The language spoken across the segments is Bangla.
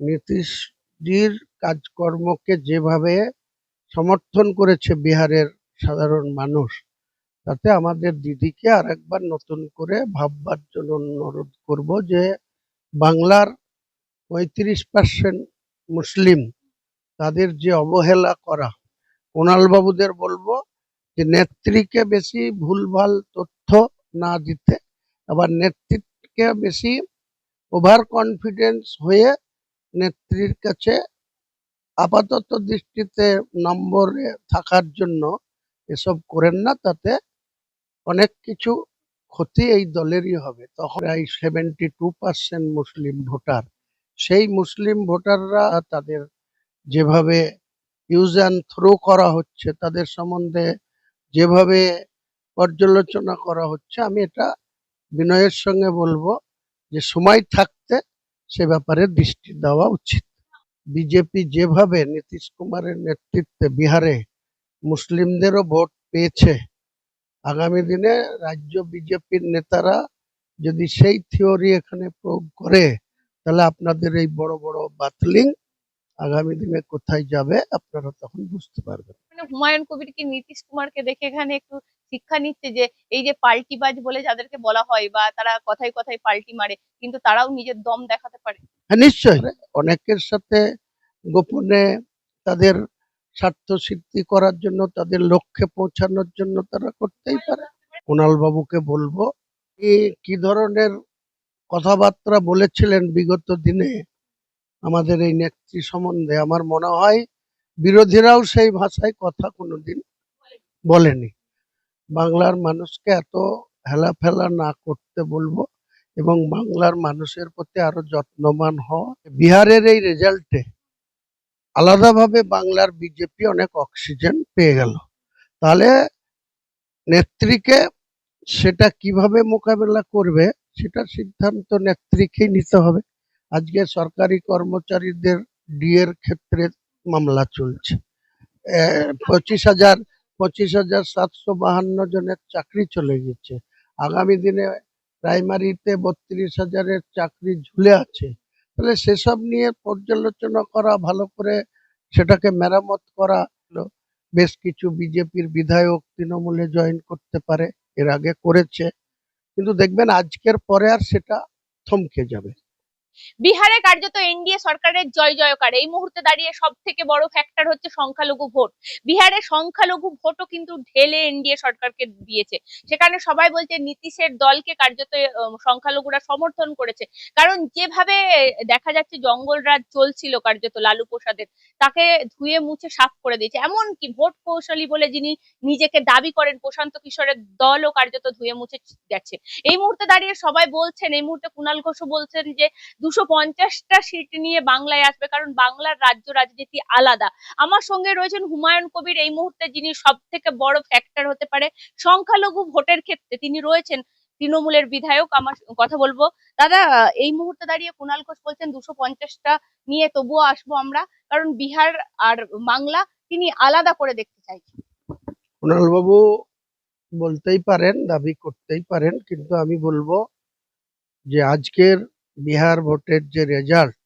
নীতিশজির কাজকর্মকে যেভাবে সমর্থন করেছে বিহারের সাধারণ মানুষ, তাতে আমাদের দিদিকে আরেকবার নতুন করে ভাববার জন্য অনুরোধ করব যে বাংলার পঁয়ত্রিশ পার্সেন্ট মুসলিম তাদের যে অবহেলা করা বাবুদের বলব যে নেত্রীকে বেশি ভুলভাল তথ্য না দিতে, আবার নেতৃত্বকে বেশি ওভার কনফিডেন্স হয়ে নেত্রীর কাছে আপাতত দৃষ্টিতে নম্বরে থাকার জন্য এসব করেন না, তাতে অনেক কিছু ক্ষতি এই দলেরই হবে। তখন এই সেভেন্টি টু পার্সেন্ট মুসলিম ভোটার। সেই মুসলিম ভোটাররা তাদের যেভাবে ইউজ অ্যান্ড থ্রো করা হচ্ছে, তাদের সম্বন্ধে যেভাবে পর্যালোচনা করা হচ্ছে, আমি এটা বিনয়ের সঙ্গে বলব যে সময় থাকতে সে ব্যাপারে দৃষ্টি দেওয়া উচিত। বিজেপি যেভাবে নীতিশ কুমারের নেতৃত্বে বিহারে মুসলিমদেরও ভোট পেয়েছে, আগামী দিনে রাজ্য বিজেপির নেতারা যদি সেই থিওরি এখানে প্রয়োগ করে, তাহলে আপনাদের এই বড় বড় বাতলিং আগামী দিনে কোথায় যাবে আপনারা তখন বুঝতে পারবেন। মানে হুমায়ুন কবির কি নীতিশ কুমারকে দেখে এখানে একটু শিক্ষা নিচ্ছে যে, এই যে পাল্টিবাজ বলে যাদেরকে বলা হয় বা তারা কথায় কথায় পাল্টি মারে, কিন্তু তারাও নিজের দম দেখাতে পারে। হ্যাঁ নিশ্চয়ই। অনেকের সাথে গোপনে তাদের স্বার্থ সিদ্ধি করার জন্য, তাদের লক্ষ্যে পৌঁছানোর জন্য তারা করতেই পারে। কুণাল বাবুকে বলব কি কি ধরনের কথাবার্তা বলেছিলেন বিগত দিনে আমাদের এই নেত্রী সম্বন্ধে? আমার মনে হয় বিরোধীরাও সেই ভাষায় কথা কোনোদিন বলেনি। বাংলার মানুষকে এত হেলাফেলা না করতে বলব এবং বাংলার মানুষের প্রতি আরও যত্নবান হওয়া। বিহারের এই রেজাল্টে আলাদাভাবে বাংলার বিজেপি অনেক অক্সিজেন পেয়ে গেল। তাহলে নেত্রীকে সেটা কীভাবে মোকাবেলা করবে সেটা সিদ্ধান্ত নেত্রীকেই নিতে হবে। আজকে সরকারি কর্মচারীদের ডিএর ক্ষেত্রে মামলা চলছে। পঁচিশ হাজার পঁচিশ হাজার সাতশো বাহান্ন জনের চাকরি চলে গেছে। আগামী দিনে প্রাইমারিতে বত্রিশ হাজারের চাকরি ঝুলে আছে। তাহলে সেসব নিয়ে পর্যালোচনা করা, ভালো করে সেটাকে মেরামত করা, বেশ কিছু বিজেপির বিধায়ক তৃণমূলে জয়েন করতে পারে, এর আগে করেছে। কিন্তু দেখবেন আজকের পরে আর সেটা থমকে যাবে। বিহারে কার্যত এনডিএ সরকারের জয় জয়কার। এই মুহূর্তে দাঁড়িয়ে সব থেকে বড় ফ্যাক্টর হচ্ছে সংখ্যালঘু ভোট। বিহারে সংখ্যালঘু ভোটও কিন্তু ঢেলে এনডিএ সরকারকে দিয়েছে। সেখানে সবাই বলছে নীতিশের দলকে কার্যত সংখ্যালঘুরা সমর্থন করেছে। কারণ যেভাবে দেখা যাচ্ছে জঙ্গলরাজ চলছিল কার্যত লালু প্রসাদের, তাকে ধুয়ে মুছে সাফ করে দিয়েছে। এমনকি ভোট কৌশলী বলে যিনি নিজেকে দাবি করেন, প্রশান্ত কিশোরের দলও কার্যত ধুয়ে মুছে গেছে এই মুহূর্তে দাঁড়িয়ে সবাই বলছেন, এই মুহূর্তে কুণাল ঘোষও বলছেন যে দুশো পঞ্চাশটা সিট নিয়ে বাংলায় আসবে, কারণ বাংলার রাজ্য রাজনীতি আলাদা। আমার সঙ্গে রয়েছেন হুমায়ুন কবির, এই মুহূর্তে যিনি সব থেকে বড় ফ্যাক্টর হতে পারে সংখ্যালঘু ভোটের ক্ষেত্রে। তিনি রয়েছেন তৃণমূলের বিধায়ক, আমার কথা বলব। দাদা, এই মুহূর্তে দাঁড়িয়ে কুণাল ঘোষ বলছেন দুশো পঞ্চাশটা নিয়ে তবুও আসব আমরা, কারণ বিহার আর বাংলা তিনি আলাদা করে দেখতে চাইছেন। কুণালবাবু বলতেই পারেন, দাবি করতেই পারেন, কিন্তু আমি বলব যে আজকের বিহার ভোটের যে রেজাল্ট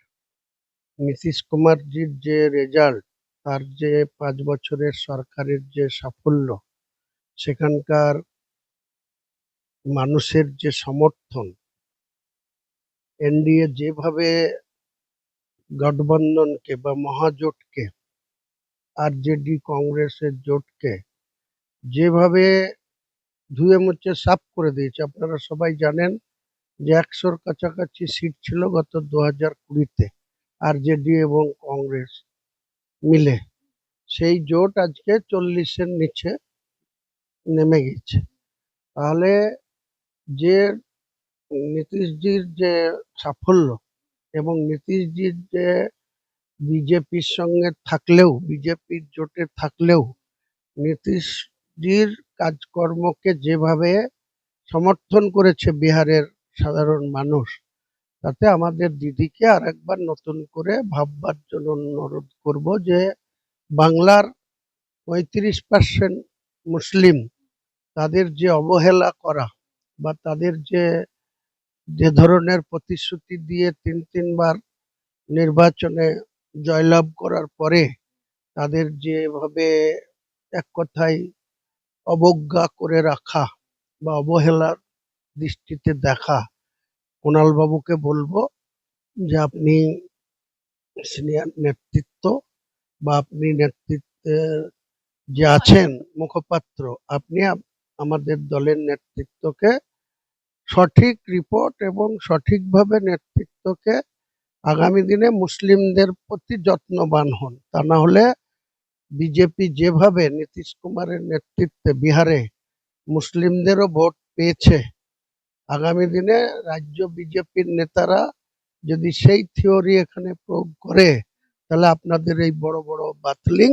নীতিশ কুমারজির যে রেজাল্ট তার যে পাঁচ বছরের সরকারের যে সাফল্য, সেখানকার মানুষের যে সমর্থন, এনডিএ যেভাবে গঠবন্ধনকে বা মহাজোটকে আর আরজেডি কংগ্রেসের জোটকে যেভাবে ধুয়ে মুছে সাফ করে দিয়েছে, আপনারা সবাই জানেন যে একশোর কাছাকাছি সিট ছিল গত দু হাজার কুড়িতে আরজেডি এবং কংগ্রেস মিলে। সেই জোট আজকে চল্লিশের নিচে নেমে গেছে। তাহলে যে নীতিশজির যে সাফল্য এবং নীতিশজির যে বিজেপির সঙ্গে থাকলেও, বিজেপির জোটে থাকলেও, নীতিশজির কাজকর্মকে যেভাবে সমর্থন করেছে বিহারের সাধারণ মানুষ, তাতে আমাদের দিদিকে আরেকবার নতুন করে ভাববার জন্য অনুরোধ করব যে বাংলার পঁয়ত্রিশ পার্সেন্ট মুসলিম তাদের যে অবহেলা করা বা তাদের যে যে ধরনের প্রতিশ্রুতি দিয়ে তিন, তিনবার নির্বাচনে জয়লাভ করার পরে তাদের যেভাবে এক কথায় অবজ্ঞা করে রাখা বা অবহেলার দৃষ্টিতে দেখা। বাবুকে বলব যে, আপনি সিনিয়র নেতৃত্ব বা আপনি নেতৃত্বে যে আছেন মুখপাত্র, আপনি আমাদের দলের নেতৃত্বকে সঠিক রিপোর্ট এবং সঠিকভাবে নেতৃত্বকে আগামী দিনে মুসলিমদের প্রতি যত্নবান হন। তা না হলে বিজেপি যেভাবে নীতিশ কুমারের নেতৃত্বে বিহারে মুসলিমদেরও ভোট পেয়েছে আগামী দিনে রাজ্য বিজেপির নেতারা যদি সেই থিওরি এখানে প্রয়োগ করে তাহলে আপনাদের এই বড় বড় বাতলিং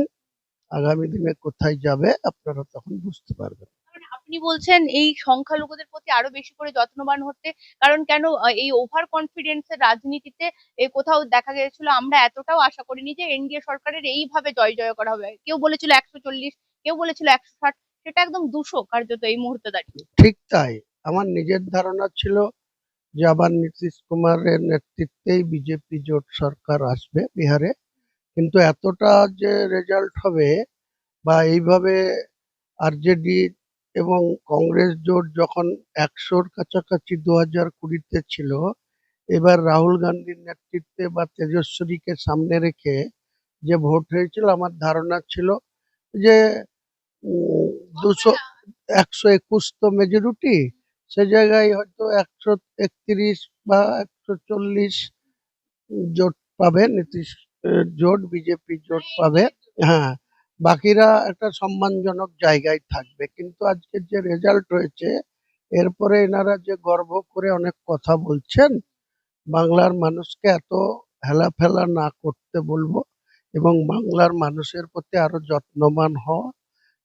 আগামী দিনে কোথায় যাবে আপনারা তখন বুঝতে পারবেন। আপনি বলছেন এই সংখ্যালঘুদের প্রতি আরও বেশি করে যত্নবান হতে কারণ কেন এই ওভার কনফিডেন্সের রাজনীতিতে এ কোথাও দেখা গিয়েছিল আমরা এতটাও আশা করিনি যে এনডিএ সরকারের এইভাবে জয় জয় করা হবে। কেউ বলেছিল একশো চল্লিশ কেউ বলেছিল একশো ষাট সেটা একদম দুশো কার্যত এই মুহূর্তে দাঁড়িয়ে। ঠিক তাই। আমার নিজের ধারণা ছিল যে আবার নীতিশ কুমারের নেতৃত্বেই বিজেপি জোট সরকার আসবে বিহারে। কিন্তু এতটা যে রেজাল্ট হবে বা এইভাবে আরজেডি এবং কংগ্রেস জোট যখন একশোর কাছাকাছি দু হাজার কুড়িতে ছিল, এবার রাহুল গান্ধীর নেতৃত্বে বা তেজস্বরীকে সামনে রেখে যে ভোট হয়েছিল, আমার ধারণা ছিল যে দুশো, একশো একুশ তো মেজরিটি সে জায়গায় হয়তো একশো একত্রিশ বা একশো চল্লিশ জোট পাবে নীতিশ জোট, বিজেপি জোট পাবে। হ্যাঁ বাকিরা একটা সম্মানজনক জায়গায় থাকবে। কিন্তু আজকে যে রেজাল্ট হয়েছে, এরপরে এনারা যে গর্ব করে অনেক কথা বলছেন, বাংলার মানুষকে এত হেলাফেলা না করতে বলব এবং বাংলার মানুষের প্রতি আরও যত্নবান হওয়া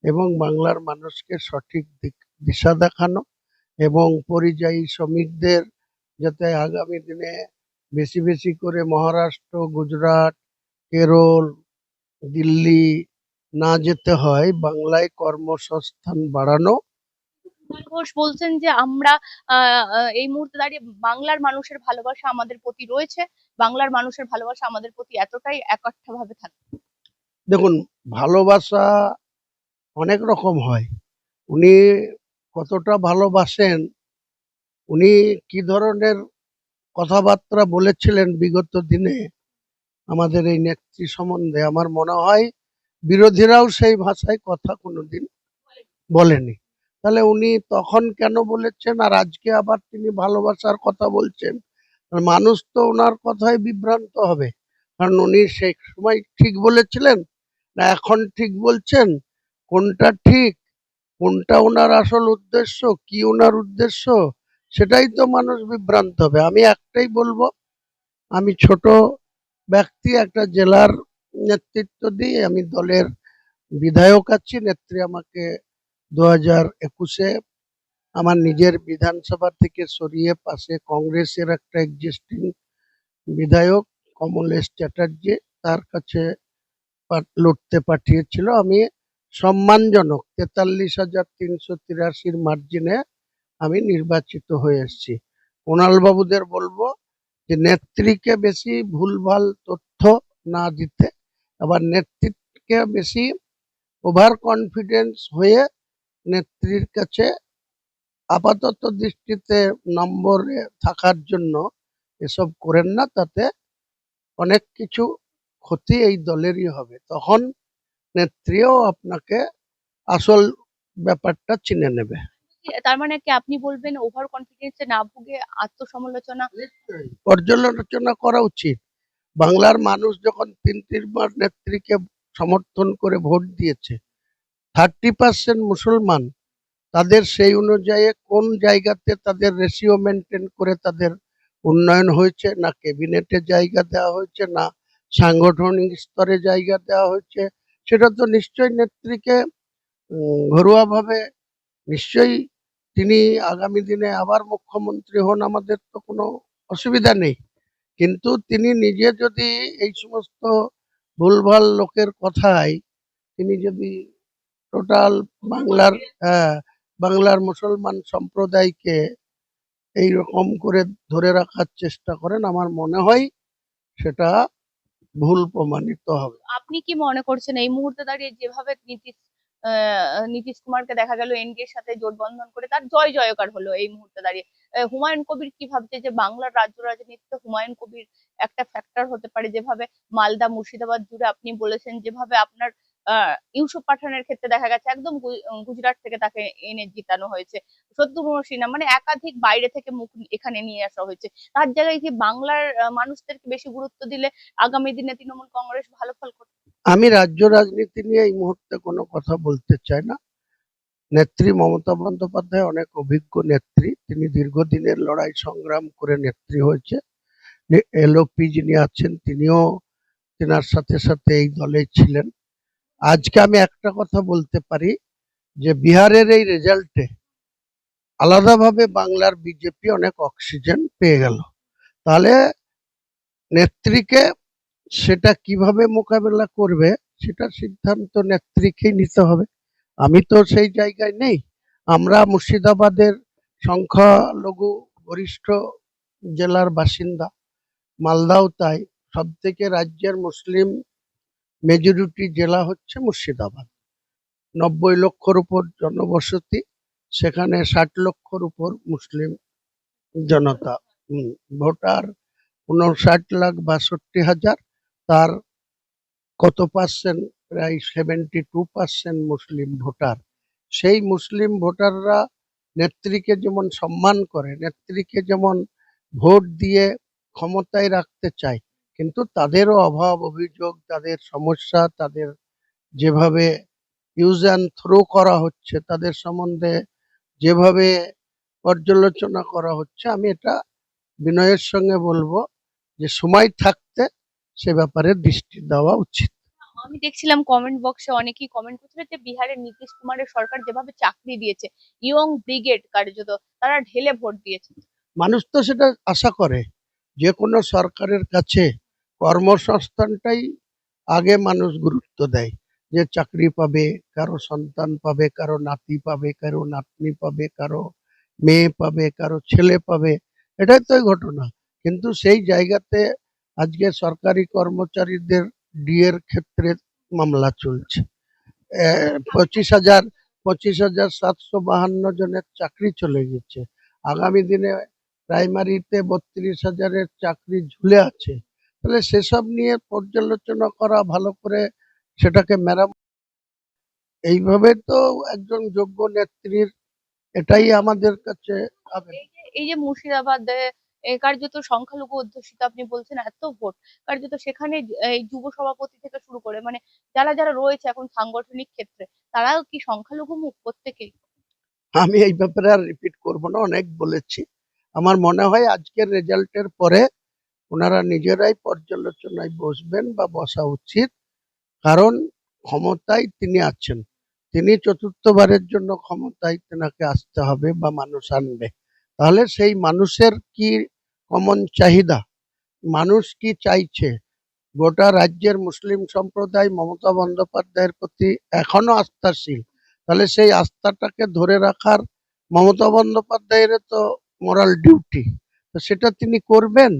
এবং বাংলার মানুষকে সঠিক দিক, দিশা দেখানো। এবং পরিযায়ী শ্রমিকদের যাতে আগামী দিনে বেশি বেশি করে মহারাষ্ট্র গুজরাট কেরল দিল্লি না যেতে হয় বাংলায় কর্মসংস্থান বাড়ানো। ঘোষ বলছেন যে আমরা এই মুহূর্তে দাঁড়িয়ে বাংলার মানুষের ভালোবাসা আমাদের প্রতি রয়েছে। বাংলার মানুষের ভালোবাসা আমাদের প্রতি এতটাই একাঠা ভাবে থাকে দেখুন ভালোবাসা অনেক রকম হয়। উনি কতটা ভালোবাসেন, উনি কি ধরনের কথাবার্তা বলেছিলেন বিগত দিনে? আমাদের এই নেত্রী সম্বন্ধে আমার মনে হয় বিরোধীরাও সেই ভাষায় কথা কোনোদিন বলেনি। তাহলে উনি তখন কেন বলেছেন আর আজকে আবার তিনি ভালোবাসার কথা বলছেন? মানুষ তো ওনার কথায় বিভ্রান্ত হবে। কারণ উনি সেই সময় ঠিক বলেছিলেন না এখন ঠিক বলছেন? কোনটা ঠিক? কোনটা ওনার আসল উদ্দেশ্য, কি ওনার উদ্দেশ্য, সেটাই তো মানুষ বিভ্রান্ত হবে। আমি একটাই বলব, আমি ছোট ব্যক্তি, একটা জেলার নেতৃত্ব দিই আমি দলের বিধায়ক আছি। নেত্রী আমাকে দু হাজার একুশে আমার নিজের বিধানসভা থেকে সরিয়ে পাশে কংগ্রেসের একটা এক্সিস্টিং বিধায়ক কমলেশ চ্যাটার্জি, তার কাছে লড়তে পাঠিয়েছিল। আমি সম্মানজনক তেতাল্লিশ হাজার তিনশো তিরাশির মার্জিনে আমি নির্বাচিত হয়ে এসেছি। বাবুদের বলব যে নেত্রীকে বেশি ভুলভাল তথ্য না দিতে, আবার নেতৃত্বকে বেশি ওভার কনফিডেন্স হয়ে নেত্রীর কাছে আপাতত দৃষ্টিতে নম্বরে থাকার জন্য এসব করেন না, তাতে অনেক কিছু ক্ষতি এই দলেরই হবে। তখন নেত্রীও আপনাকে আসল ব্যাপারটা চিনে নেবে। তার মানে কি আপনি বলবেন ওভার কনফিডেন্সে না ভুগে আত্মসমালোচনা? পর্যালোচনা করা উচিত। বাংলার মানুষ যখন তিন তিনবার নেত্রীকে সমর্থন করে ভোট দিয়েছে থার্টি পার্সেন্ট মুসলমান তাদের সেই অনুযায়ী কোন জায়গাতে তাদের রেশিও মেনটেন করে তাদের উন্নয়ন হয়েছে না ক্যাবিনেটে জায়গা দেওয়া হয়েছে না সাংগঠনিক স্তরে জায়গা দেওয়া হয়েছে সেটা তো নিশ্চয়ই নেত্রীকে ঘরোয়াভাবে নিশ্চয়ই তিনি আগামী দিনে আবার মুখ্যমন্ত্রী হন আমাদের তো কোনো অসুবিধা নেই। কিন্তু তিনি নিজে যদি এই সমস্ত ভুলভাল লোকের কথায় তিনি যদি টোটাল বাংলার হ্যাঁ, বাংলার মুসলমান সম্প্রদায়কে এই রকম করে ধরে রাখার চেষ্টা করেন আমার মনে হয় সেটা ভুল প্রমাণিত হবে। আপনি কি মনে করছেন এই মুহূর্তে দাঁড়িয়ে যেভাবে নীতিশ নীতিশ কুমারকে দেখা গেল এনডিএর সাথে জোটবন্ধন করে তার জয় জয়কার হলো এই মুহূর্তে দাঁড়িয়ে। হুমায়ুন কবির কি ভাবছে যে বাংলার রাজ্য রাজনীতিতে হুমায়ুন কবির একটা ফ্যাক্টর হতে পারে যেভাবে মালদা মুর্শিদাবাদ জুড়ে আপনি বলেছেন, যেভাবে আপনার ইউসুফ পাঠানের ক্ষেত্রে দেখা গেছে একদম গুজরাট থেকে তাকে এনে জিতানো হয়েছে। শত্রুঘ্ন সিনহা মানে একাধিক বাইরে থেকে মুখ এখানে নিয়ে আসা হয়েছে। তার জায়গায় কি বাংলার মানুষদেরকে বেশি গুরুত্ব দিলে আগামী দিনে তৃণমূল কংগ্রেস ভালো ফল করতে আমি রাজ্য রাজনীতি নিয়ে এই মুহূর্তে কোনো কথা বলতে চাই না। নেত্রী মমতা বন্দ্যোপাধ্যায় অনেক অভিজ্ঞ নেত্রী। তিনি দীর্ঘদিনের লড়াই সংগ্রাম করে নেত্রী হয়েছে। এলওপি যিনি আছেন, তিনিও তেনার সাথে সাথে এই দলে ছিলেন। আজকে আমি একটা কথা বলতে পারি যে বিহারের এই রেজাল্টে আলাদাভাবে বাংলার বিজেপি অনেক অক্সিজেন পেয়ে গেল। তাহলে নেত্রীকে সেটা কীভাবে মোকাবেলা করবে সেটা সিদ্ধান্ত নেত্রীকেই নিতে হবে। আমি তো সেই জায়গায় নেই। আমরা মুর্শিদাবাদের সংখ্যালঘু গরিষ্ঠ জেলার বাসিন্দা, মালদাও তাই। সব থেকে রাজ্যের মুসলিম মেজরিটি জেলা হচ্ছে মুর্শিদাবাদ। নব্বই লক্ষর উপর জনবসতি, সেখানে ষাট লক্ষর উপর মুসলিম জনতা। ভোটার উনষাট লাখ বাষট্টি হাজার, তার কত পার্সেন্ট প্রায় সেভেন্টি টু পার্সেন্ট মুসলিম ভোটার। সেই মুসলিম ভোটাররা নেত্রীকে যেমন সম্মান করে, নেত্রীকে যেমন ভোট দিয়ে ক্ষমতায় রাখতে চায় কিন্তু তাদেরও অভাব অভিযোগ তাদের সমস্যা তাদের যেভাবে ইউজ অ্যান্ড থ্রো করা হচ্ছে তাদের সম্বন্ধে যেভাবে পর্যালোচনা করা হচ্ছে আমি এটা বিনয়ের সঙ্গে বলব যে সময় থাকতে সে ব্যাপারে দৃষ্টি দেওয়া উচিত। আমি দেখছিলাম কমেন্ট বক্সে অনেকেই কমেন্ট করছিল যে বিহারের নীতিশ কুমারের সরকার যেভাবে চাকরি দিয়েছে ইয়ং ব্রিগেড কার্যত তারা ঢেলে ভোট দিয়েছে। মানুষ তো সেটা আশা করে যে কোনো সরকারের কাছে কর্মসংস্থানটাই আগে মানুষ গুরুত্ব দেয়। যে চাকরি পাবে, কারও সন্তান পাবে, কারও নাতি পাবে, কারও নাতনি পাবে, কারও মেয়ে পাবে, কারও ছেলে পাবে, এটাই তো ঘটনা। কিন্তু সেই জায়গাতে আজকে সরকারি কর্মচারীদের ডিএর ক্ষেত্রে মামলা চলছে। পঁচিশ হাজার পঁচিশ হাজার সাতশো বাহান্ন জনের চাকরি চলে গেছে। আগামী দিনে প্রাইমারিতে বত্রিশ হাজারের চাকরি ঝুলে আছে। তাহলে সেসব নিয়ে পর্যালোচনা করা ভালো করে সেটাকে মেরাম এইভাবে তো একজন যোগ্য নেত্রীর এটাই আমাদের কাছে। এই যে এই যে মুর্শিদাবাদে কার্যত সংখ্যালঘু অধ্যুষিত আপনি বলছেন এত ভোট কার্যত সেখানে এই যুব সভাপতি থেকে শুরু করে মানে যারা যারা রয়েছে এখন সাংগঠনিক ক্ষেত্রে তারাও কি সংখ্যালঘু মুখ প্রত্যেকেই আমি এই ব্যাপারে আর রিপিট করব না অনেক বলেছি আমার মনে হয় আজকের রেজাল্টের পরে ওনারা নিজেরাই পর্যালোচনায় বসবেন বা বসা উচিত। কারণ ক্ষমতায় তিনি আছেন। তিনি চতুর্থবারের জন্য ক্ষমতায় তেনাকে আসতে হবে বা মানুষ আনবে। তাহলে সেই মানুষের কি কমন চাহিদা? মানুষ কি চাইছে? গোটা রাজ্যের মুসলিম সম্প্রদায় মমতা বন্দ্যোপাধ্যায়ের প্রতি এখনও আস্থাশীল। তাহলে সেই আস্থাটাকে ধরে রাখার মমতা বন্দ্যোপাধ্যায়ের তো মোরাল ডিউটি তো সেটা তিনি করবেন?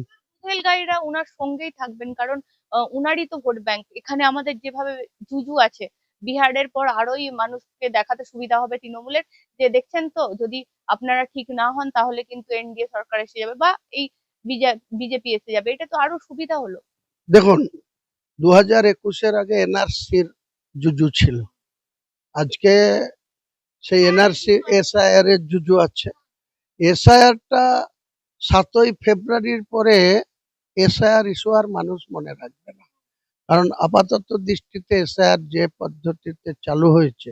রেলগাড়িরা উনার সঙ্গেই থাকবেন, কারণ উনারই তো ভোট ব্যাংক। এখানে আমাদের যেভাবে জুজু আছে, বিহারের পর আরোই মানুষকে দেখাতে সুবিধা হবে তৃণমূলের। যে দেখছেন তো, যদি আপনারা ঠিক না হন, তাহলে কিন্তু এনডিএ সরকার এসে যাবে বা এই বিজেপি এসে যাবে। এটা তো আরও সুবিধা হলো। দেখুন দু হাজার একুশের আগে এনআরসির জুজু ছিল। আজকে সেই এনআরসি এসআইআর এর জুজু আছে। এসআইআরটা সাতই ফেব্রুয়ারির পরে এসআইআর ইস্যু আর মানুষ মনে রাখবে না। কারণ আপাতত দৃষ্টিতে এসআইআর যে পদ্ধতিতে চালু হয়েছে,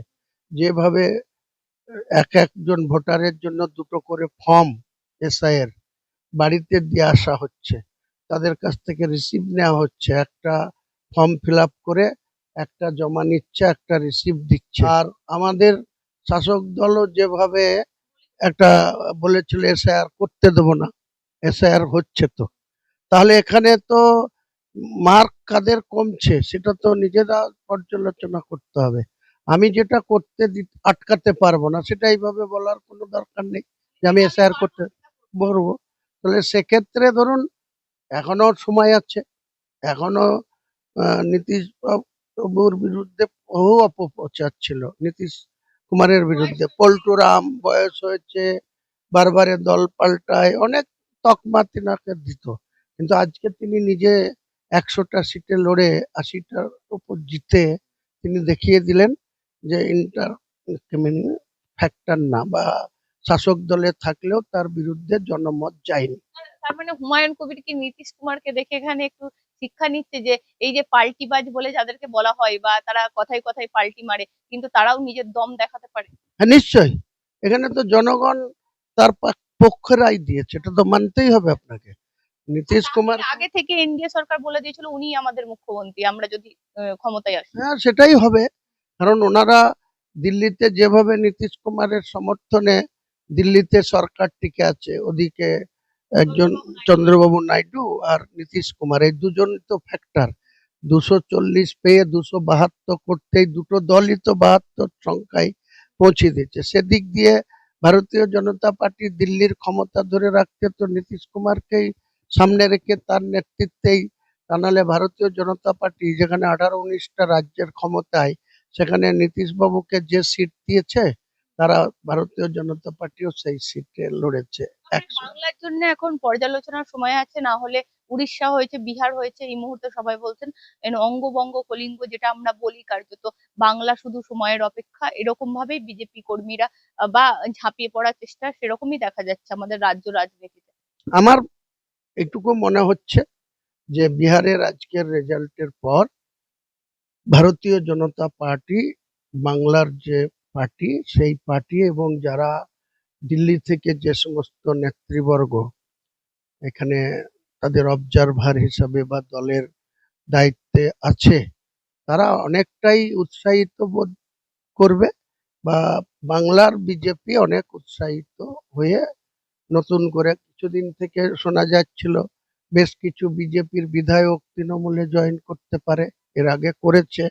যেভাবে এক একজন ভোটারের জন্য দুটো করে ফর্ম এসআইয়ের বাড়িতে দিয়ে আসা হচ্ছে, তাদের কাছ থেকে রিসিভ নেওয়া হচ্ছে। একটা ফর্ম ফিল করে একটা জমা নিচ্ছে, একটা রিসিভ দিচ্ছে। আর আমাদের শাসক দলও যেভাবে একটা বলেছিল, এসআইআর করতে দেবো না, এসআইআর হচ্ছে তো। তাহলে এখানে তো মার্ক কাদের কমছে সেটা তো নিজেরা পর্যালোচনা করতে হবে। আমি যেটা করতে আটকাতে পারব না, সেটা এইভাবে বলার কোনো দরকার নেই যে আমি এসআইআর করতে পারব। তাহলে সেক্ষেত্রে ধরুন এখনও সময় আছে এখনও নীতিশ বাবুর বিরুদ্ধে বহু অপপ্রচার ছিল, নীতিশ কুমারের বিরুদ্ধে। পল্টুরাম বয়স হয়েছে, বারবারে দল পাল্টায়, অনেক তকমা তিনাকে দিত। কিন্তু আজকে তিনি নিজে একশোটা সিটে লড়ে আশিটার উপর জিতে তিনি দেখিয়ে দিলেন যে ইন্টার ফ্যাক্টর না বা শাসক দলে থাকলেও তার বিরুদ্ধে জনমত যায়নি। তার মানে হুমায়ুন কবির কি নীতিশ কুমারকে দেখে এখানে একটু শিক্ষা নিচ্ছে যে এই যে পাল্টিবাজ বলে যাদেরকে বলা হয় বা তারা কথায় কথায় পাল্টি মারে কিন্তু তারাও নিজের দম দেখাতে পারে। হ্যাঁ নিশ্চয়ই। এখানে তো জনগণ তার পক্ষে রায় দিয়েছে এটা তো মানতেই হবে আপনাকে। নীতিশ কুমার আগে থেকে এনডিএ সরকার বলে দিয়েছিল উনি আমাদের মুখ্যমন্ত্রী আমরা যদি ক্ষমতায় আসি। হ্যাঁ সেটাই হবে। কারণ ওনারা দিল্লিতে যেভাবে নীতিশ কুমারের সমর্থনে দিল্লিতে সরকার টিকে আছে ওদিকে একজন চন্দ্রবাবু নাইডু। আর নীতিশ কুমার এই দুজন তো ফ্যাক্টর দুশো চল্লিশ পেয়ে দুশো বাহাত্তর করতেই দুটো দলই তো বাহাত্তর সংখ্যায় পৌঁছে দিয়েছে। সেদিক দিয়ে ভারতীয় জনতা পার্টি দিল্লির ক্ষমতা ধরে রাখতে তো নীতিশ কুমারকেই সামনে রেখে তার নেতৃত্বেই তা নাহলে ভারতীয় জনতা পার্টি যেখানে আঠারো উনিশটা রাজ্যের ক্ষমতায় সেখানে নীতিশ বাবুকে যে সিট দিয়েছে তারা ভারতীয় জনতা পার্টিও সেই সিটে লড়েছে বাংলার জন্য এখন পর্যালোচনার সময় আছে না হলে উড়িষ্যা হয়েছে বিহার হয়েছে এই মুহূর্তে সবাই বলছেন এন অঙ্গবঙ্গ কলিঙ্গ যেটা আমরা বলি কার্যত বাংলা শুধু সময়ের অপেক্ষা এরকম ভাবেই বিজেপি কর্মীরা বা ঝাঁপিয়ে পড়ার চেষ্টা সেরকমই দেখা যাচ্ছে আমাদের রাজ্য রাজনীতিতে। আমার এটুকু মনে হচ্ছে যে বিহারের আজকের রেজাল্টের পর ভারতীয় জনতা পার্টি, বাংলার যে পার্টি, সেই পার্টি এবং যারা দিল্লি থেকে যে সমস্ত নেতৃবর্গ এখানে তাদের অবজারভার হিসাবে বা দলের দায়িত্বে আছে, তারা অনেকটাই উৎসাহিত বোধ করবে বা বাংলার বিজেপি অনেক উৎসাহিত হয়ে নতুন করে কিছুদিন থেকে শোনা যাচ্ছিল, বেশ কিছু বিজেপির বিধায়ক তৃণমূলে জয়েন করতে পারে, এর আগে করেছে।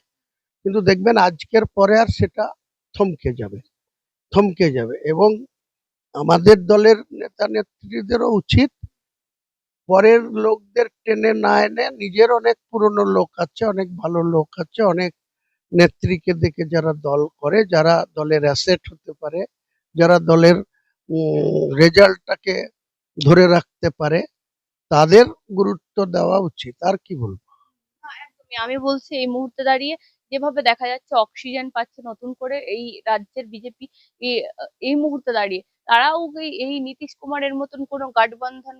কিন্তু দেখবেন আজকের পরে আর সেটা থমকে যাবে থমকে যাবে এবং আমাদের দলের নেতা নেত্রীদেরও উচিত পরের লোকদের টেনে না এনে নিজের অনেক পুরনো লোক আছে, অনেক ভালো লোক আছে, অনেক নেত্রীকে দেখে যারা দল করে, যারা দলের অ্যাসেট হতে পারে, যারা দলের রেজাল্টটাকে ধরে রাখতে পারে তাদের গুরুত্ব দেওয়া উচিত। আর কি বলব? আমি বলছি এই মুহূর্তে দাঁড়িয়ে যেভাবে দেখা যাচ্ছে অক্সিজেন পাচ্ছে নতুন করে এই রাজ্যের বিজেপি এই মুহূর্তে দাঁড়িয়ে। তারাও এই- এই নীতিশ কুমারের মতন কোনো গাঠবন্ধন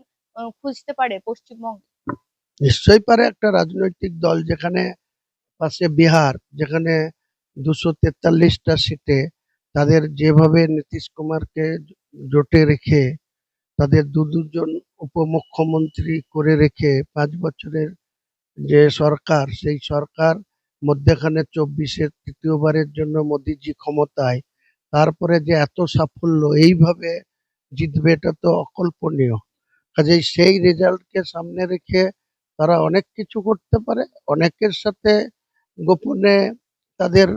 খুঁজতে পারে পশ্চিমবঙ্গে? নিশ্চয়ই পারে একটা রাজনৈতিক দল যেখানে পাশে বিহার যেখানে দুশো তেতাল্লিশটা সিটে তাদের যেভাবে নীতিশ কুমারকে জোটে রেখে তাদের দু দুজন উপমুখ্যমন্ত্রী করে রেখে পাঁচ বছরের যে সরকার, সেই সরকার মধ্যেখানে চব্বিশের তৃতীয়বারের জন্য মোদিজি ক্ষমতায়। তারপরে যে এত সাফল্য, এইভাবে জিতবে এটা তো অকল্পনীয়। কাজেই সেই রেজাল্টকে সামনে রেখে তারা অনেক কিছু করতে পারে, অনেকের সাথে গোপনে তাদের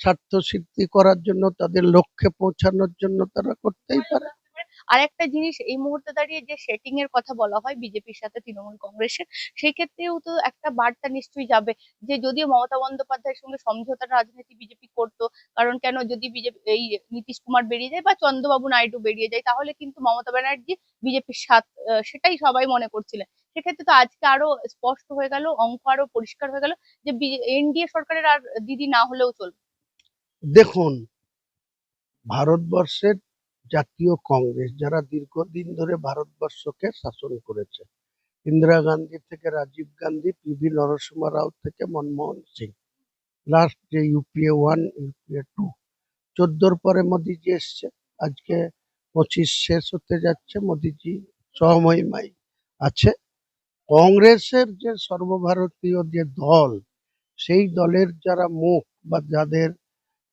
স্বার্থ সিদ্ধি করার জন্য, তাদের লক্ষ্যে পৌঁছানোর জন্য তারা করতেই পারে। আর একটা জিনিস এই মুহূর্তে দাঁড়িয়ে যে সেটিং এর কথা বলা হয় বিজেপির সাথে তৃণমূল কংগ্রেসের, সেই ক্ষেত্রেও তো একটা বার্তা নিশ্চয়ই যাবে যে যদিও মমতা বন্দ্যোপাধ্যায়ের সঙ্গে সমঝোতার রাজনীতি বিজেপি করতো, কারণ কেন যদি বিজেপি এই নীতিশ কুমার বেরিয়ে যায় বা চন্দ্রবাবু নাইডু বেরিয়ে যায়, তাহলে কিন্তু মমতা ব্যানার্জি বিজেপির সাথ সেটাই সবাই মনে করছিলেন। সেক্ষেত্রে তো আজকে আরও স্পষ্ট হয়ে গেল, অঙ্ক আরও পরিষ্কার হয়ে গেল যে এনডিএ সরকারের আর দিদি না হলেও চলবে। দেখুন, ভারতবর্ষের জাতীয় কংগ্রেস যারা দীর্ঘদিন ধরে ভারতবর্ষকে শাসন করেছে। ইন্দিরা গান্ধী থেকে রাজীব গান্ধী পিভি নরসিংহ রাও থেকে মনমোহন সিং। লাস্ট যে ইউপিএ ওয়ান ইউপিএ টু চোদ্দোর পরে মোদিজি এসছে। আজকে পঁচিশ শেষ হতে যাচ্ছে মোদিজি। সহমহিমাই আছে। কংগ্রেসের যে সর্বভারতীয় যে দল, সেই দলের যারা মুখ বা যাদের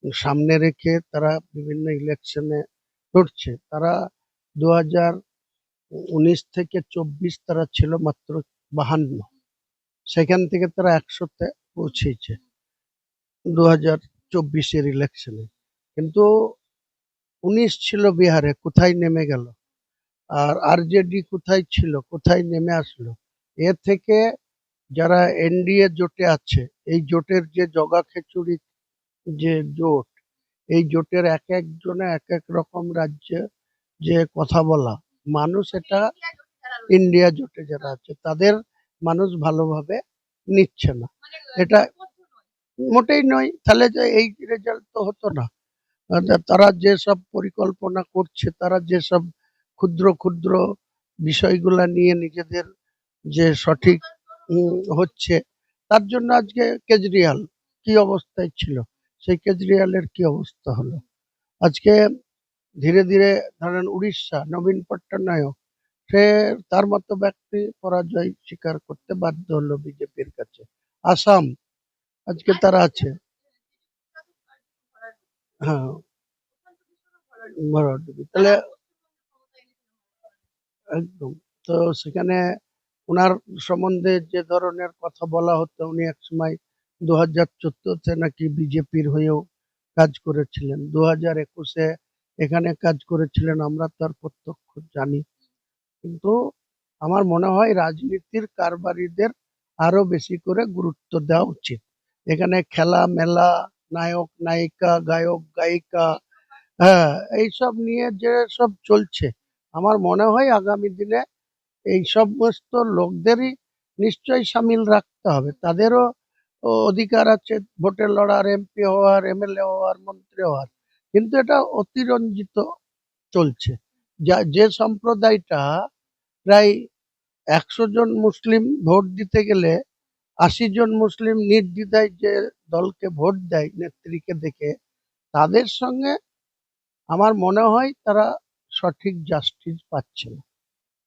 সামনে রেখে তারা বিভিন্ন ইলেকশনে লড়ছে। তারা দু উনিশ থেকে চব্বিশ তারা ছিল মাত্র বাহান্ন। সেখান থেকে তারা একশোতে পৌঁছেছে দু হাজার চব্বিশের ইলেকশনে কিন্তু উনিশ ছিল বিহারে, কোথায় নেমে গেল? আর আরজেডি কোথায় ছিল, কোথায় নেমে আসলো? এ থেকে যারা এনডিএ জোটে আছে, এই জোটের যে জগা খিচুড়ি যে জোট এই জোটের এক একজনে এক এক রকম রাজ্যে যে কথা বলা। মানুষ এটা ইন্ডিয়া জোটে যারা আছে, তাদের মানুষ ভালোভাবে নিচ্ছে না। এটা মোটেই নয়, তাহলে যে এই রেজাল্ট তো হতো না। তারা যেসব পরিকল্পনা করছে, তারা যেসব ক্ষুদ্র ক্ষুদ্র বিষয়গুলা নিয়ে নিজেদের যে সঠিক হচ্ছে, তার জন্য আজকে কেজরিওয়াল কি অবস্থায় ছিল? সেই কেজরিওয়ালের কি অবস্থা হলো? আজকে ধীরে ধীরে ধরেন উড়িষ্যা, নবীন পট্টনায়ক, সে তার মতো ব্যক্তি পরাজয় স্বীকার করতে বাধ্য হলো বিজেপির কাছে। আসাম, আজকে তারা আছে। হ্যাঁ। তাহলে একদম। তো সেখানে ওনার সম্বন্ধে যে ধরনের কথা বলা হতো, উনি একসময় দু হাজার চোদ্দতে নাকি বিজেপির হয়েও কাজ করেছিলেন। দু হাজার একুশে এখানে কাজ করেছিলেন, আমরা তার প্রত্যক্ষ জানি। কিন্তু আমার মনে হয় রাজনীতির কারবারিদের আরও বেশি করে গুরুত্ব দেওয়া উচিত। এখানে খেলা, মেলা, নায়ক, নায়িকা, গায়ক, গায়িকা হ্যাঁ এইসব নিয়ে যে সব চলছে, আমার মনে হয় আগামী দিনে এই সমস্ত লোকদেরই নিশ্চয়ই সামিল রাখতে হবে। তাদেরও অধিকার আছে ভোটে লড়ার এমপি হওয়ার এমএলএ হওয়ার, মন্ত্রী হওয়ার। কিন্তু এটা অতিরঞ্জিত চলছে। যা, যে সম্প্রদায়টা প্রায় একশো জন মুসলিম ভোট দিতে গেলে আশি জন মুসলিম নির্দ্বিধায় যে দলকে ভোট দেয় নেত্রীকে দেখে, তাদের সঙ্গে আমার মনে হয় তারা সঠিক জাস্টিস পাচ্ছে না।